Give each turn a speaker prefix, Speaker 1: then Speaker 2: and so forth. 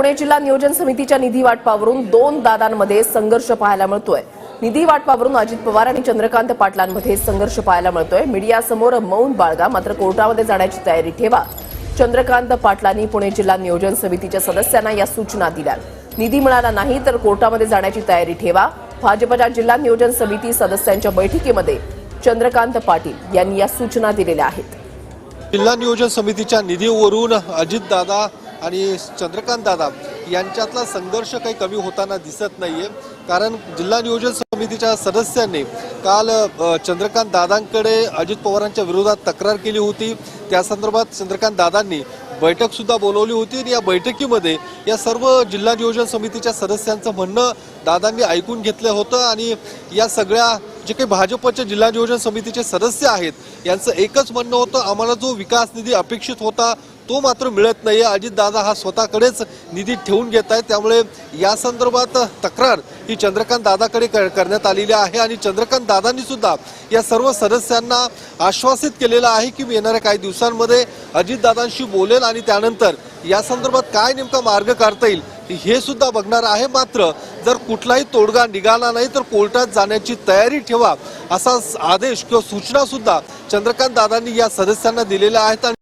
Speaker 1: पुणे जिल्हा नियोजन समितीच्या निधी वाटपावरून दोन दादांमध्ये संघर्ष पाहायला मिळतोय. निधी वाटपावरून अजित पवार आणि चंद्रकांत पाटलांमध्ये संघर्ष पाहायला मिळतोय. मीडियासमोर मौन बाळगा मात्र कोर्टामध्ये जाण्याची तयारी ठेवा. चंद्रकांत पाटलांनी पुणे जिल्हा नियोजन समितीच्या सदस्यांना या सूचना दिल्या. निधी मिळाला नाही तर कोर्टामध्ये जाण्याची तयारी ठेवा. भाजपच्या जिल्हा नियोजन समिती सदस्यांच्या बैठकीमध्ये चंद्रकांत पाटील यांनी या सूचना दिलेल्या आहेत.
Speaker 2: जिल्हा नियोजन समितीच्या निधीवरून अजितदादा आणि चंद्रकांत दादा यांच्यातला संघर्ष काही कमी होताना दिसत नाहीये. कारण जिल्हा नियोजन समितीच्या सदस्यांनी काल चंद्रकांत दादांकडे अजित पवारांच्या विरोधात तक्रार केली होती. त्या संदर्भात चंद्रकांत दादांनी बैठक सुद्धा बोलवली होती आणि या बैठकीमध्ये या सर्व जिल्हा नियोजन समितीच्या सदस्यांचं म्हणणं दादांनी ऐकून घेतलं होतं आणि या सगळ्या जे काही भाजपच्या जिल्हा नियोजन समितीचे सदस्य आहेत यांचं एकच म्हणणं होतं आम्हाला जो विकास निधी अपेक्षित होता तो मात्र मिळत नाही आहे अजितदादा हा स्वतःकडेच निधी ठेवून घेत आहे त्यामुळे या संदर्भात तक्रार ही चंद्रकांत दादाकडे करण्यात आलेली आहे आणि चंद्रकांत दादांनी सुद्धा या सर्व सदस्यांना आश्वासित केलेलं आहे की मी येणाऱ्या काही दिवसांमध्ये अजितदादांशी बोलेल आणि त्यानंतर या संदर्भात काय नेमका मार्ग काढता येईल हे सुद्धा बघणार आहे. मात्र जर कुठलाही तोडगा निघाला नाही तर कोर्टात जाण्याची तयारी ठेवा असा आदेश किंवा सूचना सुद्धा चंद्रकांत दादांनी या सदस्यांना दिलेल्या आहेत. आणि